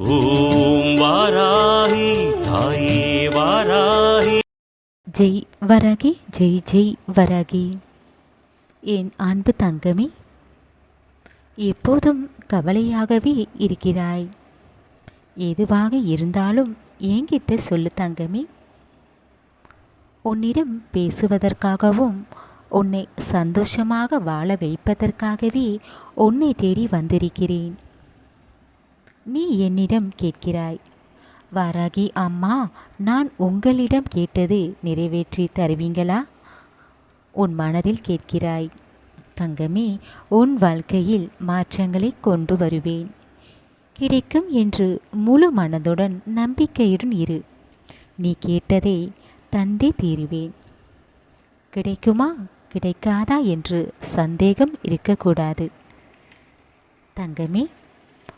ஓம் வாராகி தாயே வாராகி. ஜெய் வரகி ஜெய் ஜெய் வரகி. என் அன்பு தங்கமே எப்போதும் கவலையாகவே இருக்கிறாய். எதுவாக இருந்தாலும் என்கிட்ட சொல்லு தங்கமே. உன்னிடம் பேசுவதற்காகவும் உன்னை சந்தோஷமாக வாழ வைப்பதற்காகவே உன்னை தேடி வந்திருக்கிறேன். நீ என்னிடம் கேட்கிறாய். வாராகி அம்மா நான் உங்களிடம் கேட்டது நிறைவேற்றி தருவீங்களா? உன் மனதில் கேட்கிறாய் தங்கமே உன் வாழ்க்கையில் மாற்றங்களை கொண்டு வருவேன். கிடைக்கும் என்று முழு மனதுடன் நம்பிக்கையுடன் இரு. நீ கேட்டதை தந்தே தீருவேன். கிடைக்குமா? கிடைக்காதா? என்று சந்தேகம் இருக்கக்கூடாது. தங்கமே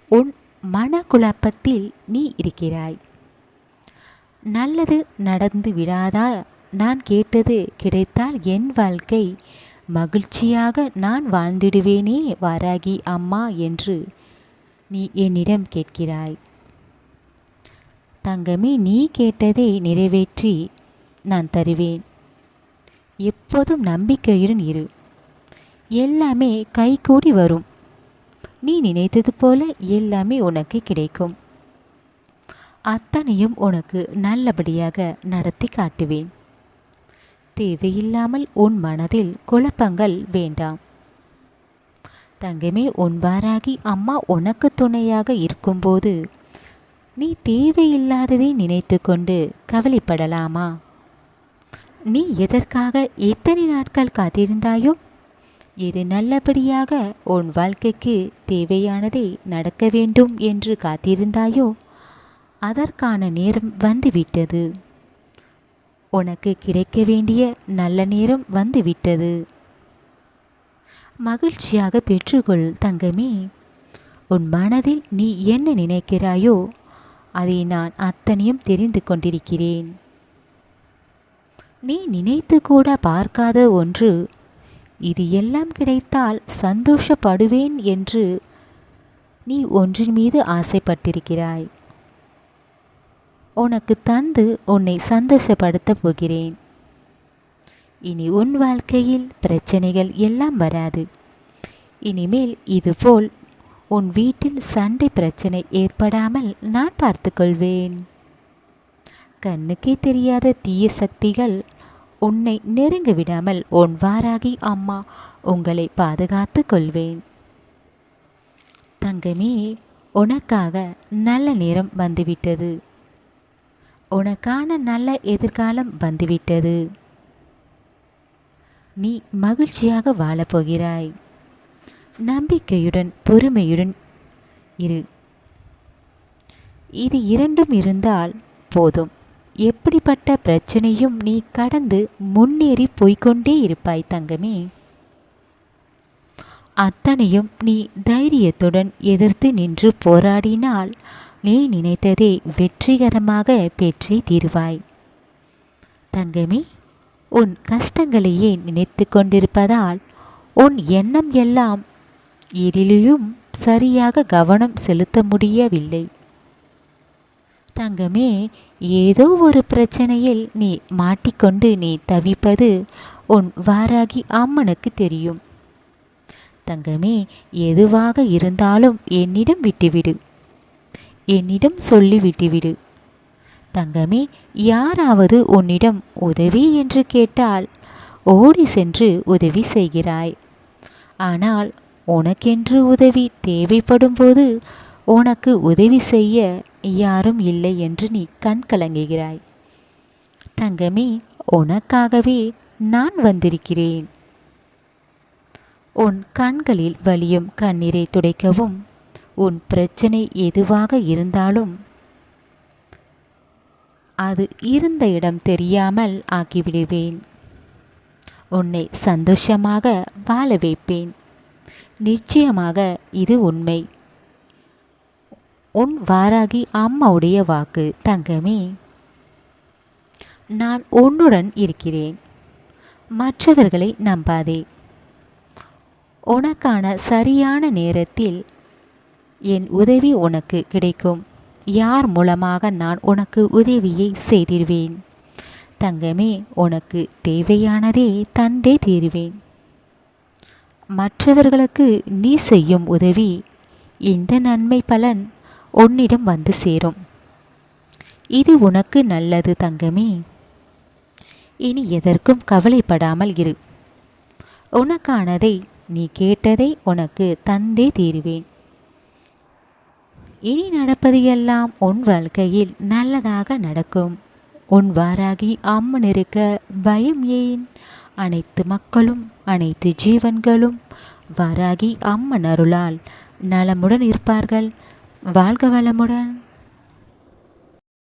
உன் மனக்குழப்பத்தில் நீ இருக்கிறாய். நல்லது நடந்து விடாதா? நான் கேட்டது கிடைத்தால் என் வாழ்க்கை மகிழ்ச்சியாக நான் வாழ்ந்திடுவேனே வாராகி அம்மா என்று நீ என்னிடம் கேட்கிறாய். தங்கமே நீ கேட்டதை நிறைவேற்றி நான் தருவேன். எப்போதும் நம்பிக்கையுடன் இரு. எல்லாமே கைகூடி வரும். நீ நினைத்தது போல எல்லாமே உனக்கு கிடைக்கும். அத்தனையும் உனக்கு நல்லபடியாக நடத்தி காட்டுவேன். தேவையில்லாமல் உன் மனதில் குழப்பங்கள் வேண்டாம். தங்கமே உன்பாராகி அம்மா உனக்கு துணையாக இருக்கும்போது நீ தேவையில்லாததை நினைத்து கொண்டு கவலைப்படலாமா? நீ எதற்காக எத்தனை நாட்கள் காத்திருந்தாயோ? எது நல்லபடியாக உன் வாழ்க்கைக்கு தேவையானதை நடக்க வேண்டும் என்று காத்திருந்தாயோ? அதற்கான நேரம் வந்துவிட்டது. உனக்கு கிடைக்க வேண்டிய நல்ல நேரம் வந்துவிட்டது. மகிழ்ச்சியாக பெற்றுக்கொள் தங்கமே. உன் மனதில் நீ என்ன நினைக்கிறாயோ அதை நான் அத்தனையும் தெரிந்து கொண்டிருக்கிறேன். நீ நினைத்து கூட பார்க்காத ஒன்று இது எல்லாம் கிடைத்தால் சந்தோஷப்படுவேன் என்று நீ ஒன்றின் மீது ஆசைப்பட்டிருக்கிறாய். உனக்கு தந்து உன்னை சந்தோஷப்படுத்தப் போகிறேன். இனி உன் வாழ்க்கையில் பிரச்சனைகள் எல்லாம் வராது. இனிமேல் இதுபோல் உன் வீட்டில் சண்டை பிரச்சனை ஏற்படாமல் நான் பார்த்துக்கொள்வேன். கண்ணுக்கே தெரியாத தீய சக்திகள் உன்னை நெருங்க விடாமல் உன் வாராகி அம்மா உங்களை பாதுகாத்து கொள்வேன். தங்கமே உனக்காக நல்ல நேரம் வந்துவிட்டது. உனக்கான நல்ல எதிர்காலம் வந்துவிட்டது. நீ மகிழ்ச்சியாக வாழப்போகிறாய் நம்பிக்கையுடன் பொறுமையுடன் இரு. இது இரண்டும் இருந்தால் போதும். எப்படிப்பட்ட பிரச்சனையும் நீ கடந்து முன்னேறி போய்கொண்டே இருப்பாய் தங்கமே. அத்தனையும் நீ தைரியத்துடன் எதிர்த்து நின்று போராடினால் நீ நினைத்ததை வெற்றிகரமாக பெற்றே தீருவாய். தங்கமே உன் கஷ்டங்களையே நினைத்து கொண்டிருப்பதால் உன் எண்ணம் எல்லாம் எதிலையும் சரியாக கவனம் செலுத்த முடியவில்லை. தங்கமே ஏதோ ஒரு பிரச்சனையில் நீ மாட்டிக்கொண்டு நீ தவிப்பது உன் வாராகி அம்மனுக்கு தெரியும். தங்கமே எதுவாக இருந்தாலும் என்னிடம் விட்டுவிடு. என்னிடம் சொல்லி விட்டுவிடு. தங்கமே யாராவது உன்னிடம் உதவி என்று கேட்டால் ஓடி சென்று உதவி செய்கிறாய். ஆனால் உனக்கென்று உதவி தேவைப்படும் போது உனக்கு உதவி செய்ய யாரும் இல்லை என்று நீ கண் கலங்குகிறாய். தங்கமே உனக்காகவே நான் வந்திருக்கிறேன். உன் கண்களில் வலியும் கண்ணீரை துடைக்கவும் உன் பிரச்சனை எதுவாக இருந்தாலும் அது இருந்த இடம் தெரியாமல் ஆக்கிவிடுவேன். உன்னை சந்தோஷமாக வாழ வைப்பேன். நிச்சயமாக இது உண்மை. உன் வாராகி அம்மாவுடைய வாக்கு. தங்கமே நான் உன்னுடன் இருக்கிறேன். மற்றவர்களை நம்பாதே. உனக்கான சரியான நேரத்தில் என் உதவி உனக்கு கிடைக்கும். யார் மூலமாக நான் உனக்கு உதவியை செய்திருவேன் தங்கமே உனக்கு தேவையானதே தந்தே தீருவேன். மற்றவர்களுக்கு நீ செய்யும் உதவி இந்த நன்மை பலன் உன்னிடம் வந்து சேரும். இது உனக்கு நல்லது தங்கமே. இனி எதற்கும் கவலைப்படாமல் இரு. உனக்கானதை நீ கேட்டதை உனக்கு தந்தே தீருவேன். இனி நடப்பது எல்லாம் உன் வாழ்க்கையில் நல்லதாக நடக்கும். உன் வாராகி அம்மன் இருக்க பயம் ஏன்? அனைத்து மக்களும் அனைத்து ஜீவன்களும் வாராகி அம்மன் அருளால் நலமுடன் இருப்பார்கள். வாழ்க வளமுடன்.